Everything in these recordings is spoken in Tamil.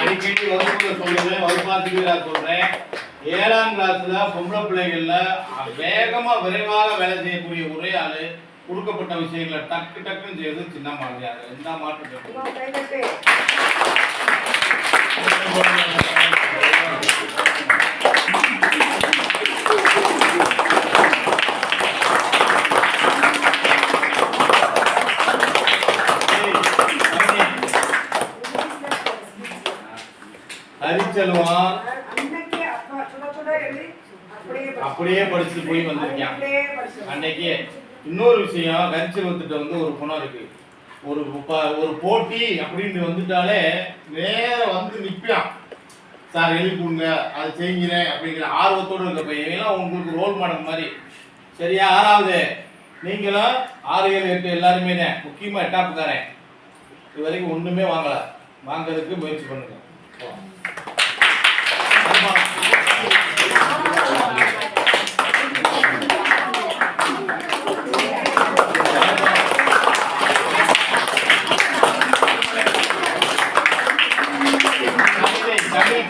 அடிக்கடி வகுப்புல சொல்லுவேன் வகுப்பாசிரியர் சொல்றேன். ஏழாம் கிளாஸ்ல பொம்பளை பிள்ளைகள்ல வேகமா விரைவாக வேலை செய்யக்கூடிய ஒரே ஆளு கொடுக்கப்பட்ட விஷயங்களை டக்கு டக்குன்னு செய்யறது சின்ன மாதிரி அது எந்த மாற்றம் ஹரிச்செல்வம் அன்னைக்கே அப்பா சுட சுட எழுதி அப்படியே படிச்சு. போய் வந்திருக்கான். அன்னைக்கு இன்னொரு விஷயம் கரிச்செல்வத்திட்ட வந்து ஒரு குணம் இருக்கு. ஒரு ஒரு போட்டி அப்படின்னு வந்துட்டாலே நேர வந்து நிற்பான் சார் எழுதி கொடுங்க அதை செய்கிறேன் அப்படிங்கிற ஆர்வத்தோடு இருக்க பையன். உங்களுக்கு ரோல் மாடல் மாதிரி. சரியா? ஆறாவது நீங்களும் ஆறு ஏழு எட்டு எல்லாருமே தான் முக்கியமாக எட்டாப்புக்காரன் இது வரைக்கும் ஒன்றுமே வாங்கல. வாங்குறதுக்கு முயற்சி பண்ணுங்க.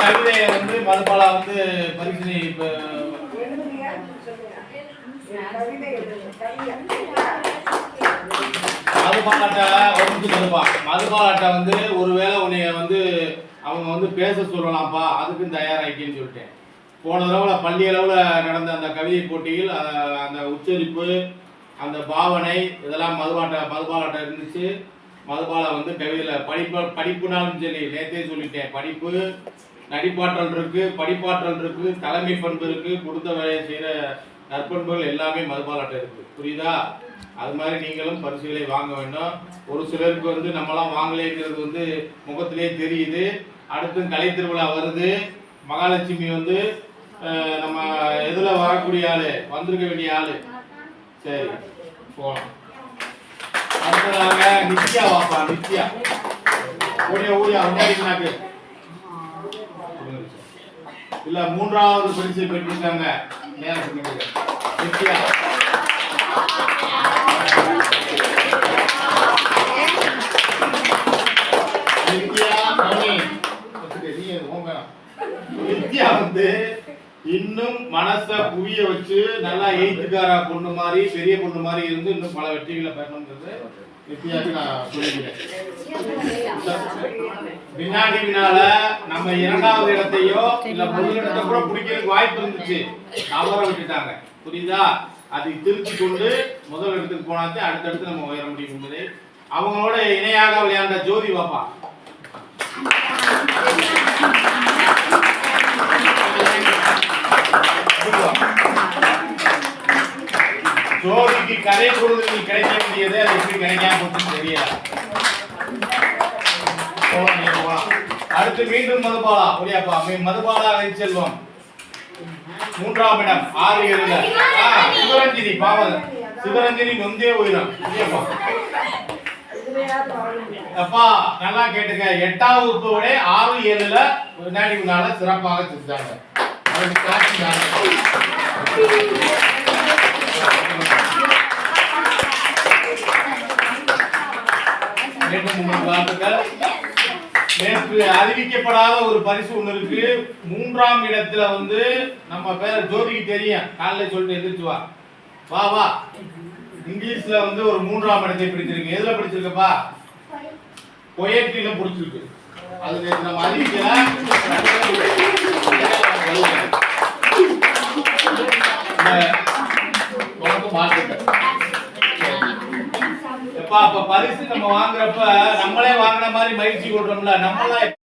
கவிதையை வந்து மதுபாலா வந்து பரிசு இப்போ எழுதுங்க, தருப்பா. என் வந்து சொல்லுப்பா மதுபாலாட்ட ஒருவேளை உன்னைய வந்து அவங்க வந்து பேச சொல்லலாம்ப்பா அதுக்கும் தயாராகிக்கன்னு சொல்லிட்டேன். போன தடவை பள்ளி அளவில் நடந்த அந்த கவிதை போட்டியில் அந்த உச்சரிப்பு அந்த பாவனை இதெல்லாம் மதுபாட்ட மதுபாலாட்ட இருந்துச்சு. மதுபாலா வந்து கவிதையில் படிப்பு படிப்புனாலும் சரி நேத்தே சொல்லிட்டேன். படிப்பு நடிப்பாற்றல் இருக்கு படிப்பாற்றல் இருக்கு தலைமை பண்பு இருக்கு கொடுத்த வேலையை செய்கிற நற்பண்புகள் எல்லாமே மதுபாலாட்டம் இருக்கு. புரியுதா? அது மாதிரி நீங்களும் பரிசுகளை வாங்க வேண்டும். ஒரு சிலருக்கு வந்து நம்மளாம் வாங்கலேங்கிறது வந்து முகத்திலே தெரியுது. அடுத்து கலை திருவிழா வருது. மகாலட்சுமி வந்து நம்ம எதில் வரக்கூடிய ஆளு? வந்திருக்க வேண்டிய ஆளு? சரி போகலாம் அடுத்ததாக நித்யா வாப்பா நித்யா. ஓடியா ஓடியா முன்னாடி இல்ல மூன்றாவது பரிசை பெற்றிருக்காங்க. நேரம் நித்யா நித்யா நீ வந்து இன்னும் மனச புவிய வச்சு நல்லா எய்த்துக்காரா பொண்ணு மாதிரி பெரிய பொண்ணு மாதிரி இருந்து இன்னும் பல வெற்றிகளை பெறணுன்றது நித்யாவுக்கு நான் சொல்லிக்கிறேன். வினாடி வினால நம்ம இரண்டாவது இடத்தையோ இல்ல முதல் இடத்தை கூட பிடிக்கிறதுக்கு வாய்ப்பு இருந்துச்சு. தவற விட்டுட்டாங்க. புரியுதா? அதை திருத்தி கொண்டு முதல் இடத்துக்கு போனாச்சு அடுத்தடுத்து நம்ம உயர முடியும் என்பதை. அவங்களோட இணையாக விளையாண்ட ஜோதி பாப்பா. ஜோதிக்கு கதை பொருள் கிடைக்க வேண்டியது அது எப்படி கிடைக்காம போச்சுன்னு தெரியல. அடுத்து மீண்டும் மதுபாலா. புரியாப்பா மீ- மதுபாலா செல்வம். மூன்றாம் இடம் ஆறு ஏழுல. சிவரஞ்சினி பாவல் சிவரஞ்சினி நொந்தே உயிரம். அப்பா நல்லா கேட்டுக்க. எட்டாவது வகுப்போட ஆறு ஏழுல வினாடி வினால சிறப்பாக செஞ்சாங்க. அதுக்கு காட்சி நேற்று அறிவிக்கப்படாத ஒரு பரிசு ஒண்ணு இருக்கு. மூன்றாம் இடத்துல வந்து நம்ம பேர் ஜோதிக்கு தெரியும். காலைல சொல்லிட்டு எந்திரிச்சு வா. வா வா. இங்கிலீஷ்ல வந்து ஒரு மூன்றாம் இடத்தை பிடிச்சிருக்கு. எதுல பிடிச்சிருக்கப்பா? பொயட்ரியில பிடிச்சிருக்கு. அது நம்ம அறிவிக்கல. பரிசு நம்ம வாங்குறப்ப நம்மளே வாங்குற மாதிரி மகிழ்ச்சி கொடுறோம்ல நம்மளா